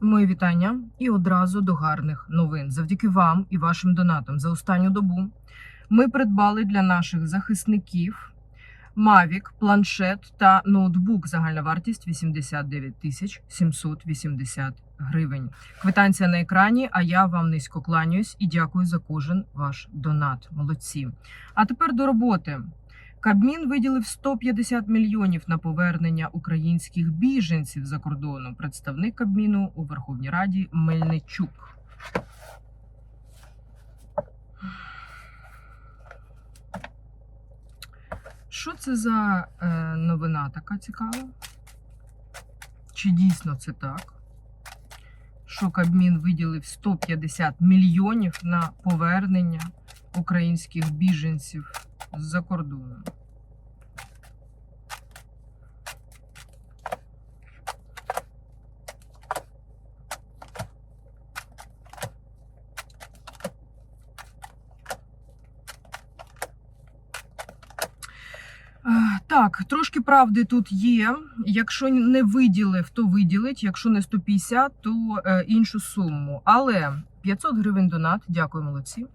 Мої вітання і одразу до гарних новин. Завдяки вам і вашим донатам за останню добу ми придбали для наших захисників Mavic, планшет та ноутбук. Загальна вартість 89 тисяч 780 гривень. Квитанція на екрані. А я вам низько кланяюсь і дякую за кожен ваш донат. Молодці. А тепер до роботи. Кабмін виділив 150 мільйонів на повернення українських біженців за кордону. Представник Кабміну у Верховній Раді Мельничук. Що це за е, новина така цікава? Чи дійсно це так? Що Кабмін виділив 150 мільйонів на повернення українських біженців з-за кордону? Так, трошки правди тут є. Якщо не виділив, то виділить. Якщо не 150, то е, іншу суму. Але 500 гривень донат, дякую, молодці.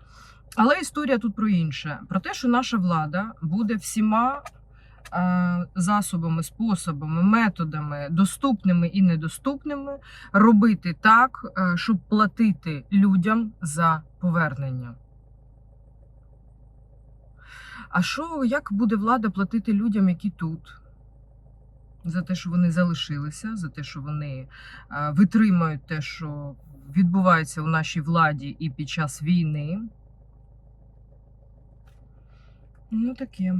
Але історія тут про інше: про те, що наша влада буде всіма е, засобами, способами, методами, доступними і недоступними, робити так, е, щоб платити людям за повернення. А що як буде влада платити людям, які тут? За те, що вони залишилися, за те, що вони витримують те, що відбувається у нашій владі і під час війни. Ну, таке.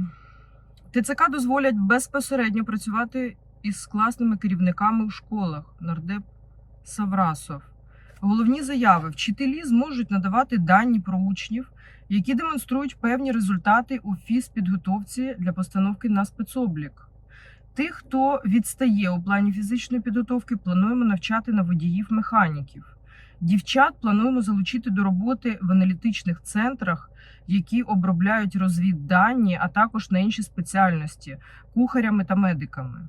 ТЦК дозволять безпосередньо працювати із класними керівниками у школах. Нардеп Саврасов. Головні заяви: вчителі зможуть надавати дані про учнів, які демонструють певні результати у фізпідготовці для постановки на спецоблік. Тих, хто відстає у плані фізичної підготовки, плануємо навчати на водіїв механіків. Дівчат плануємо залучити до роботи в аналітичних центрах, які обробляють розвіддані, а також на інші спеціальності кухарями та медиками.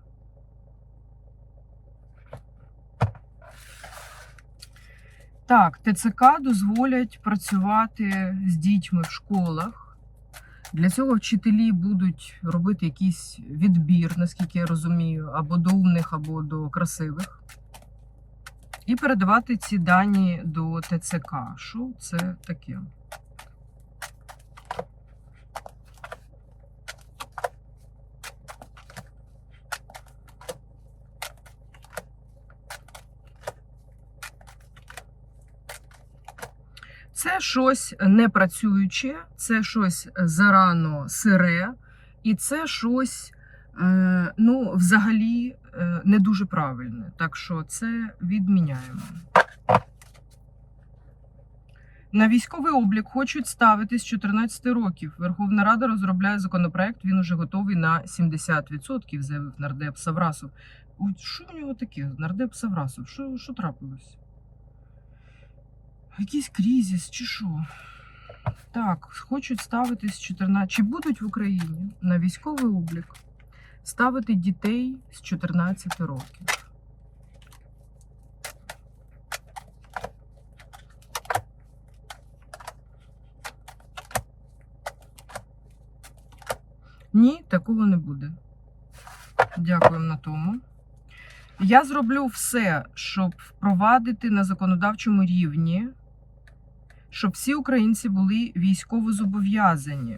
Так, ТЦК дозволять працювати з дітьми в школах. Для цього вчителі будуть робити якийсь відбір, наскільки я розумію, або до умних, або до красивих. І передавати ці дані до ТЦК. Що це таке? Це щось непрацююче, це щось зарано сире, і це щось, е, ну, взагалі, е, не дуже правильне. Так що це відміняємо. На військовий облік хочуть ставити з 14 років. Верховна Рада розробляє законопроект. Він уже готовий на 70%, заявив нардеп Саврасов. Що в нього таке? Нардеп Саврасов? Що, що трапилось? Якийсь кризис чи що? Так, хочуть ставити з 14. Чи будуть в Україні на військовий облік ставити дітей з 14 років? Ні, такого не буде. Дякуємо на тому. Я зроблю все, щоб впровадити на законодавчому рівні, щоб всі українці були військово зобов'язані.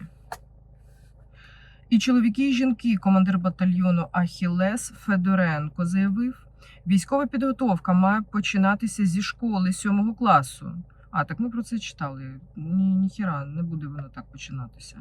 І чоловіки і жінки, командир батальйону Ахілес Федоренко заявив, військова підготовка має починатися зі школи 7 класу. А, так ми про це читали. Ні, ніхіра, не буде воно так починатися.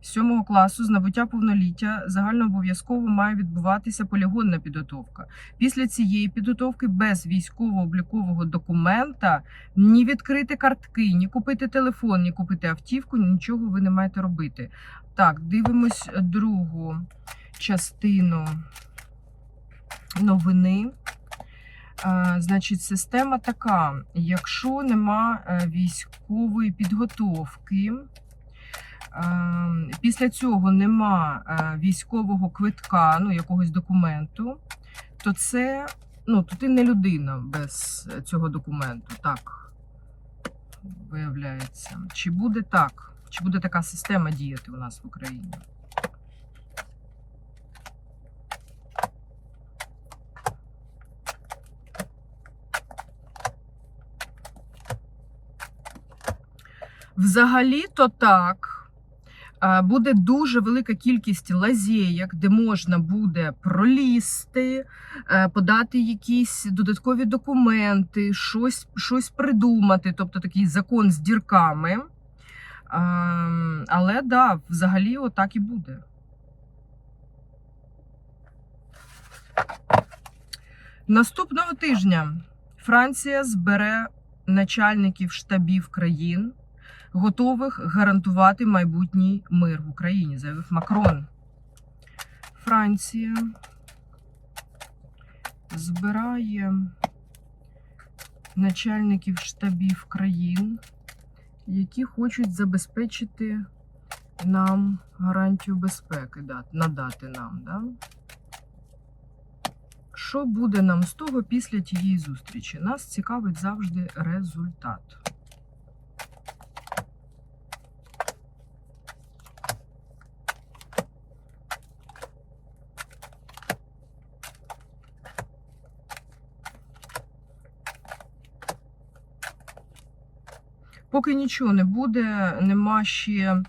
З 7 класу з набуття повноліття загальнообов'язково має відбуватися полігонна підготовка. Після цієї підготовки без військово-облікового документа ні відкрити картки, ні купити телефон, ні купити автівку, нічого ви не маєте робити. Так, дивимось другу частину новини. Е, Значить, система така: якщо нема е, військової підготовки, е, після цього нема е, військового квитка, ну якогось документу, то це Ну, то ти не людина без цього документу. Так виявляється. Чи буде так? Чи буде така система діяти у нас в Україні? Взагалі-то так. Буде дуже велика кількість лазєєк, де можна буде пролізти, е, подати якісь додаткові документи, щось, щось придумати, тобто такий закон з дірками. Ем, Але да, взагалі отак і буде. Наступного тижня Франція збере начальників штабів країн, готових гарантувати майбутній мир в Україні, заявив Макрон. Франція збирає начальників штабів країн, які хочуть забезпечити нам гарантію безпеки, надати нам. Да? Що буде нам з того після тієї зустрічі? Нас цікавить завжди результат. Поки нічого не буде, нема ще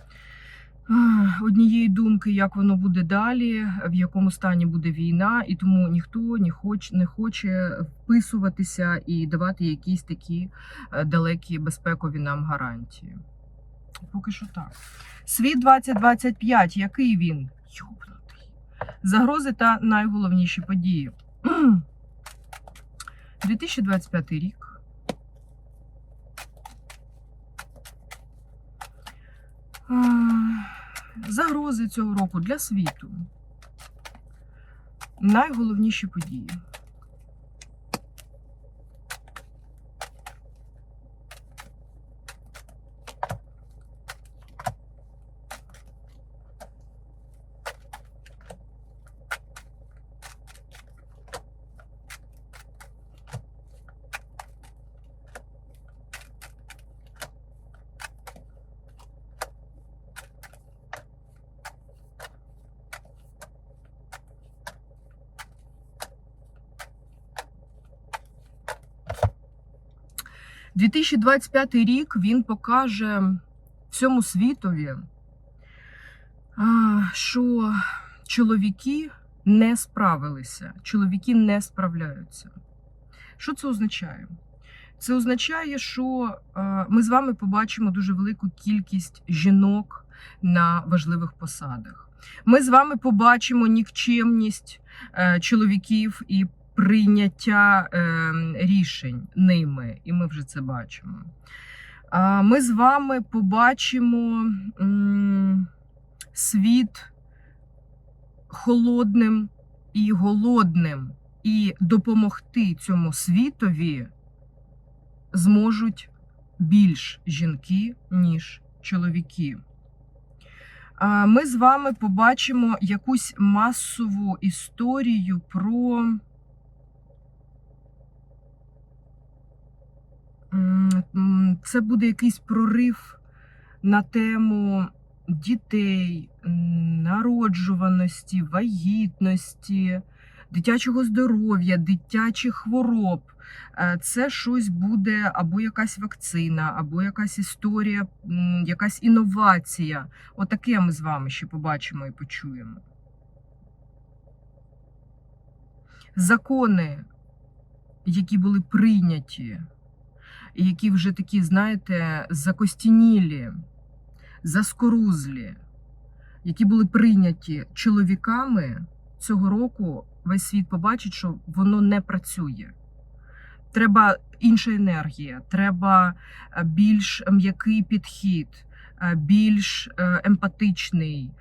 однієї думки, як воно буде далі, в якому стані буде війна, і тому ніхто не хоче, не хоче вписуватися і давати якісь такі е, далекі безпекові нам гарантії. Поки що так. Світ 2025, який він? Йобнутий. Загрози та найголовніші події. 2025 рік. Загрози цього року для світу. Найголовніші події. – 2025 рік він покаже всьому світові, що чоловіки не справилися, чоловіки не справляються. Що це означає? Це означає, що ми з вами побачимо дуже велику кількість жінок на важливих посадах. Ми з вами побачимо нікчемність е, чоловіків і прийняття е, рішень ними, і ми вже це бачимо. Ми з вами побачимо світ холодним і голодним, і допомогти цьому світові зможуть більш жінки, ніж чоловіки. Ми з вами побачимо якусь масову історію про. Це буде якийсь прорив на тему дітей, народжуваності, вагітності, дитячого здоров'я, дитячих хвороб. Е, Це щось буде або якась вакцина, або якась історія, якась інновація. Отаке ми з вами ще побачимо і почуємо. Закони, які були прийняті, які вже такі, знаєте, закостінілі, заскорузлі, які були прийняті чоловіками цього року, весь світ побачить, що воно не працює. Треба інша енергія, треба е, більш м'який підхід, е, більш е, емпатичний,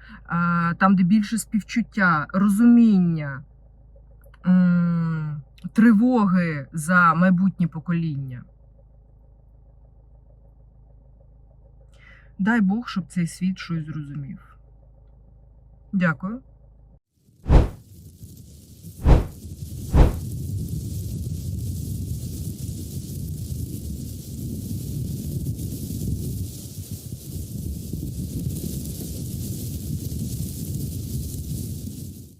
там, де більше співчуття, розуміння, тривоги за майбутнє покоління. Дай Бог, щоб цей світ щось зрозумів. Дякую.